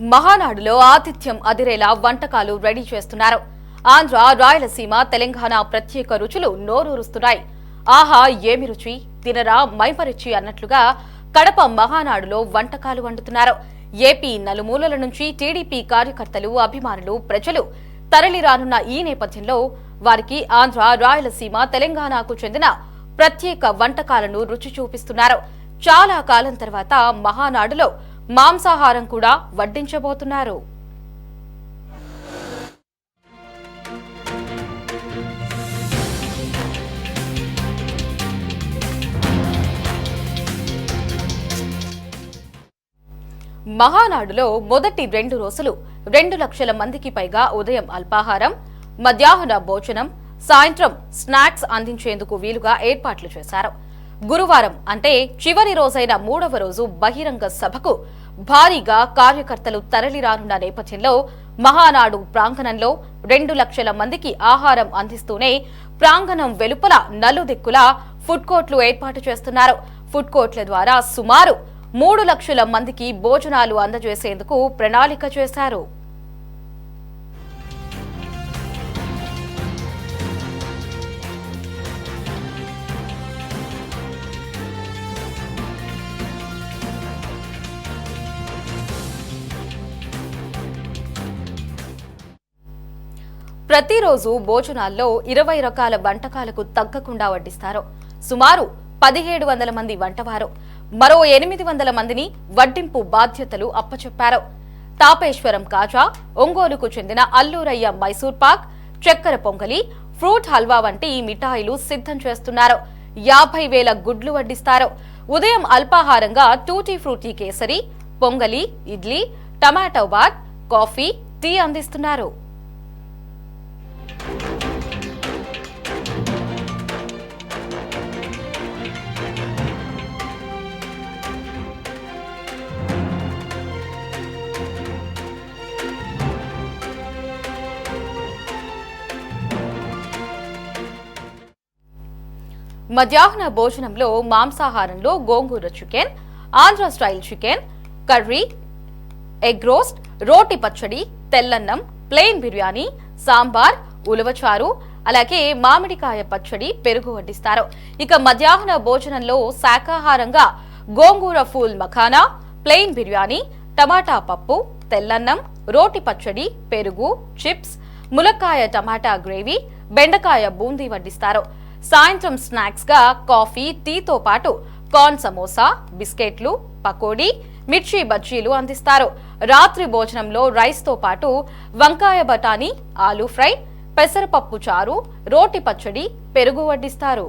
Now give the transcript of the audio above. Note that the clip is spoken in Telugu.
మహానాడులో ఆతిథ్యం అదిరేలా వంటకాలు రెడీ చేస్తున్నారు. ఆంధ్ర రాయలసీమ తెలంగాణ ప్రత్యేక రుచులు నోరూరుస్తున్నాయి. ఆహా ఏమి రుచి? తినరా మైమరిచి అన్నట్లుగా కడప మహానాడులో వంటకాలు వండుతున్నారు. ఏపీ నలుమూలల నుంచి టీడీపీ కార్యకర్తలు అభిమానులు ప్రజలు తరలిరానున్న ఈ నేపథ్యంలో వారికి ఆంధ్ర రాయలసీమ తెలంగాణకు చెందిన ప్రత్యేక వంటకాలను రుచి చూపిస్తున్నారు. చాలా కాలం తర్వాత మహానాడులో మాంసాహారం కూడా వడ్డించబోతున్నారు. మహానాడులో మొదటి రెండు రోజులు రెండు లక్షల మందికి పైగా ఉదయం అల్పాహారం మధ్యాహ్న భోజనం సాయంత్రం స్నాక్స్ అందించేందుకు వీలుగా ఏర్పాట్లు చేశారు. గురువారం అంటే చివరి రోజైన మూడవ రోజు బహిరంగ సభకు భారీగా కార్యకర్తలు తరలిరానున్న నేపథ్యంలో మహానాడు ప్రాంగణంలో రెండు లక్షల మందికి ఆహారం అందిస్తూనే ప్రాంగణం వెలుపల నలుదిక్కులా ఫుడ్ కోర్టులు ఏర్పాటు చేస్తున్నారు. ఫుడ్ కోర్టుల ద్వారా సుమారు మూడు లక్షల మందికి భోజనాలు అందజేసేందుకు ప్రణాళిక చేశారు. ప్రతిరోజు భోజనాల్లో ఇరవై రకాల వంటకాలకు తగ్గకుండా వడ్డిస్తారు. సుమారు పదిహేడు వందల మంది వంటవారు. మరో ఎనిమిది వందల మందిని వడ్డింపు బాధ్యతలు అప్పచెప్పారు. తాపేశ్వరం కాజా ఒంగోలుకు చెందిన అల్లూరయ్య మైసూర్ పాక్ చక్కెర పొంగలి ఫ్రూట్ హల్వా వంటి మిఠాయిలు సిద్ధం చేస్తున్నారు. యాభై వేల గుడ్లు వడ్డిస్తారు. ఉదయం అల్పాహారంగా tutti frutti kesari pongali idli tomato bath coffee tea అందిస్తున్నారు. మధ్యాహ్న భోజనంలో మాంసాహారంలో gongura chicken Andhra style chicken curry egg roast roti పచ్చడి తెల్లన్నం ప్లెయిన్ బిర్యానీ సాంబార్ ఉలవచారు అలాగే మామిడికాయ పచ్చడి పెరుగు వడ్డిస్తారు. ఇక మధ్యాహ్న భోజనంలో శాకాహారంగా గోంగూర ఫూల్ మఖానా ప్లెయిన్ బిర్యానీ టమాటా పప్పు తెల్లన్నం రోటి పచ్చడి పెరుగు చిప్స్ ములక్కాయ టమాటా గ్రేవీ బెండకాయ బూందీ వడ్డిస్తారు. సాయంత్రం స్నాక్స్గా కాఫీ టీతో పాటు కార్న్ సమోసా బిస్కెట్లు పకోడీ మిర్చి బజ్జీలు అందిస్తారు. రాత్రి భోజనంలో రైస్తో పాటు వంకాయ బఠానీ ఆలూ ఫ్రై పెసరపప్పు చారు రోటి పచ్చడి పెరుగు వడ్డిస్తారు.